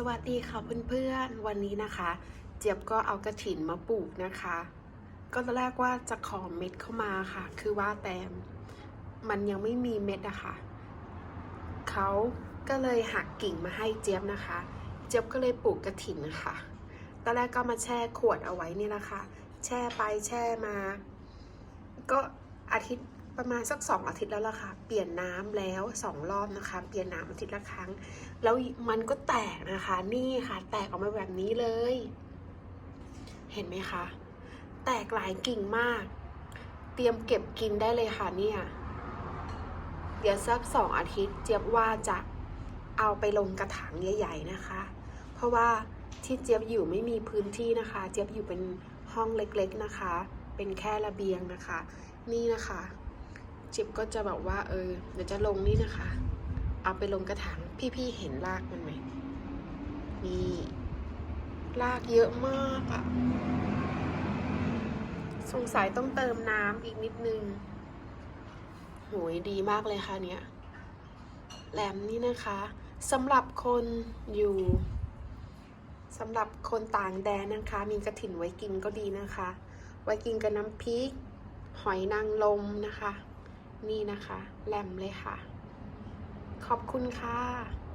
สวัสดีค่ะเพื่อนๆ วันนี้นะคะ เจี๊ยบก็เอากระถินมาปลูกนะคะ ก็ตอนแรกว่าจะขอเม็ดเข้ามาค่ะ คือว่าแต่มันยังไม่มีเม็ดอะค่ะเขาก็เลยหักกิ่งมาให้เจี๊ยบนะคะ เจี๊ยบก็เลยปลูกกระถินนะคะตอนแรกก็มาแช่ขวดเอาไว้นี่แหละค่ะ แช่ไปแช่มา ก็อาทิตย์ ประมาณสักสองอาทิตย์แล้วล่ะค่ะ เปลี่ยนน้ำแล้วสองรอบนะคะ เปลี่ยนน้ำอาทิตย์ละครั้ง แล้วมันก็แตกนะคะ นี่ค่ะ แตกออกมาแบบนี้เลย เห็นไหมคะ แตกหลายกิ่งมาก เตรียมเก็บกินได้เลยค่ะเนี่ย เดี๋ยวสักสองอาทิตย์เจี๊ยบว่าจะเอาไปลงกระถางใหญ่ ๆนะคะ เพราะว่าที่เจี๊ยบอยู่ไม่มีพื้นที่นะคะ เจี๊ยบอยู่เป็นห้องเล็กๆนะคะ เป็นแค่ระเบียงนะคะ นี่นะคะ จี๊บก็จะแบบว่า เออเดี๋ยวจะลงนี่นะคะ เอาไปลงกระถางพี่ๆเห็นรากมันไหมนี่รากเยอะมากอะสงสัยต้องเติมน้ำอีกนิดนึงโหยดีมากเลยค่ะเนี่ยแหลมนี่นะคะสำหรับคนอยู่สำหรับคนต่างแดนนะคะ มีกระถิ่นไว้กินก็ดีนะคะ ไว้กินกับน้ำพริก หอยนางรมนะคะ นี่นะคะแหลมเลยค่ะ ขอบคุณค่ะ